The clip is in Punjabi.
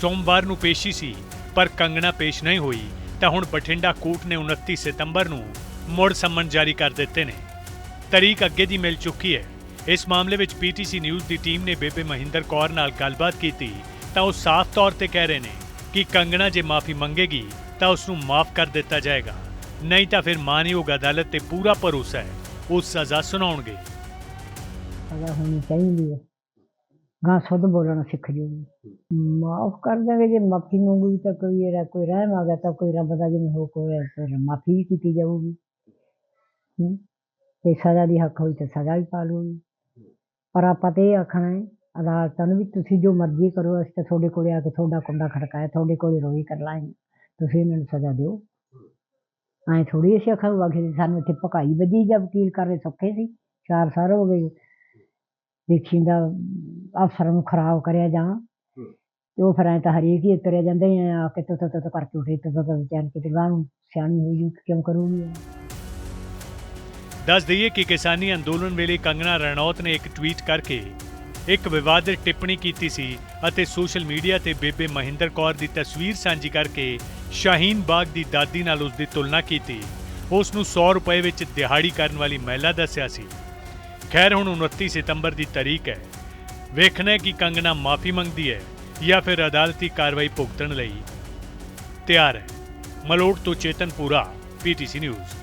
ਸੋਮਵਾਰ ਨੂੰ ਪੇਸ਼ੀ ਸੀ, ਪਰ ਕੰਗਣਾ ਪੇਸ਼ ਨਹੀਂ ਹੋਈ, ਤਾਂ ਹੁਣ ਬਠਿੰਡਾ ਕੋਰਟ ਨੇ 29 ਸਤੰਬਰ ਨੂੰ ਮੁੜ ਸੰਮਨ ਜਾਰੀ ਕਰ ਦਿੱਤੇ ਨੇ। ਤਰੀਕ ਅੱਗੇ ਦੀ ਮਿਲ ਚੁੱਕੀ ਹੈ। ਇਸ ਮਾਮਲੇ ਵਿੱਚ ਪੀਟੀਸੀ ਨਿਊਜ਼ ਦੀ ਟੀਮ ਨੇ ਬੇਬੇ ਮਹਿੰਦਰ ਕੌਰ ਨਾਲ ਗੱਲਬਾਤ ਕੀਤੀ, ਤਾਂ ਉਹ ਸਾਫ਼ ਤੌਰ ਤੇ ਕਹਿ ਰਹੇ ਨੇ ਕਿ ਕੰਗਣਾ ਜੇ ਮਾਫੀ ਮੰਗੇਗੀ, ਤਾਂ ਉਸ ਨੂੰ ਮਾਫ ਕਰ ਦਿੱਤਾ ਜਾਏਗਾ। ਨਹੀਂ ਤਾਂ ਫਿਰ ਮਾਨਯੋਗ ਅਦਾਲਤ ਤੇ ਪੂਰਾ ਭਰੋਸਾ ਹੈ, ਉਹ ਸਜ਼ਾ ਸੁਣਾਉਣਗੇ। ਸਜ਼ਾ ਹੋਣੀ ਚਾਹੀਦੀ ਹੈ। ਗਾਂ ਸੁਧ ਬੋਲਣਾ ਸਿੱਖ ਜੂਗੀ ਮਾਫ ਕਰ ਦਾਂਗੇ ਜੇ ਮਾਫੀ ਮੰਗੂਗੀ ਤਾਂ ਕੋਈ ਇਹਦਾ ਕੋਈ ਰਹਿਮ ਆ ਗਿਆ ਤਾਂ ਕੋਈ ਰੱਬ ਦਾ, ਜਿਵੇਂ ਹੋ ਕੋਈ ਫਿਰ ਮਾਫੀ ਵੀ ਕੀਤੀ ਜਾਊਗੀ। ਹੂੰ ਤੇ ਸਜ਼ਾ ਦੀ ਹੱਕ ਹੋਈ ਤਾਂ ਸਜ਼ਾ ਵੀ ਪਾ ਲੂਗੀ ਪਰ ਆਪਾਂ ਤੇ ਇਹ ਆਖਣਾ ਹੈ ਅਦਾਲਤਾਂ ਨੂੰ ਵੀ ਤੁਸੀਂ ਜੋ ਮਰਜ਼ੀ ਕਰੋ, ਅਸੀਂ ਤਾਂ ਤੁਹਾਡੇ ਕੋਲੇ ਆ ਕੇ ਤੁਹਾਡਾ ਕੁੰਡਾ ਖੜਕਾਇਆ, ਤੁਹਾਡੇ ਕੋਲੇ ਰੋਈ ਕਰ ਲਾਂਗੇ। ਤੁਸੀਂ ਇਹਨਾਂ ਨੂੰ ਸਜ਼ਾ ਦਿਓ। ਐਂ ਥੋੜੀ ਅਸੀਂ ਆਖਾਂਗੇ ਕਿ ਸਾਨੂੰ ਇੱਥੇ ਭਕਾਈ ਵੱਜੀ ਜਾਂ ਵਕੀਲ ਕਰ ਰਹੇ ਸੌਖੇ ਸੀ, ਚਾਰ ਸਾਲ ਹੋ ਗਏ। ਦੇਖੀ ਦਾ ਅਫਸਰਾਂ ਨੂੰ ਖਰਾਬ ਕਰਿਆ ਜਾਂ ਤੇ ਉਹ ਫਿਰ ਐਂ ਤਾਂ ਹਰੇਕ ਹੀ ਤੁਰਿਆ ਜਾਂਦੇ ਆ ਆ ਕੇ ਤੋ ਤੋ ਤੋ ਕਰਕੇ ਉਠੇ ਤੋ ਤੋ ਚੈਨ ਕਿਤੇ ਗਾਂ ਨੂੰ ਸਿਆਣੀ ਜੂ ਕਿਉਂ ਕਰੂਗੀ? ਦੱਸ ਦਈਏ ਕਿ ਕਿਸਾਨੀ ਅੰਦੋਲਨ ਵੇਲੇ ਕੰਗਣਾ ਰਣੌਤ ਨੇ ਇੱਕ ਟਵੀਟ ਕਰਕੇ ਇੱਕ ਵਿਵਾਦਿਤ ਟਿੱਪਣੀ ਕੀਤੀ ਸੀ ਅਤੇ ਸੋਸ਼ਲ ਮੀਡੀਆ ਤੇ ਬੇਬੇ ਮਹਿੰਦਰ ਕੌਰ ਦੀ ਤਸਵੀਰ ਸਾਂਝੀ ਕਰਕੇ ਸ਼ਾਹੀਨ ਬਾਗ ਦੀ ਦਾਦੀ ਨਾਲ ਉਸ ਦੀ ਤੁਲਨਾ ਕੀਤੀ। ਉਸ ਨੂੰ 100 ਰੁਪਏ ਵਿੱਚ ਦਿਹਾੜੀ ਕਰਨ ਵਾਲੀ ਮਹਿਲਾ ਦੱਸਿਆ ਸੀ। ਖੈਰ ਹੁਣ 29 ਸਤੰਬਰ ਦੀ ਤਾਰੀਖ ਹੈ। ਵੇਖਣਾ ਹੈ ਕਿ ਕੰਗਣਾ ਮਾਫੀ ਮੰਗਦੀ ਹੈ ਜਾਂ ਫਿਰ ਅਦਾਲਤੀ ਕਾਰਵਾਈ ਭੁਗਤਣ ਲਈ ਤਿਆਰ ਹੈ। ਮਲੋਟ ਤੋਂ ਚੇਤਨ ਪੂਰਾ, ਪੀਟੀਸੀ ਨਿਊਜ਼।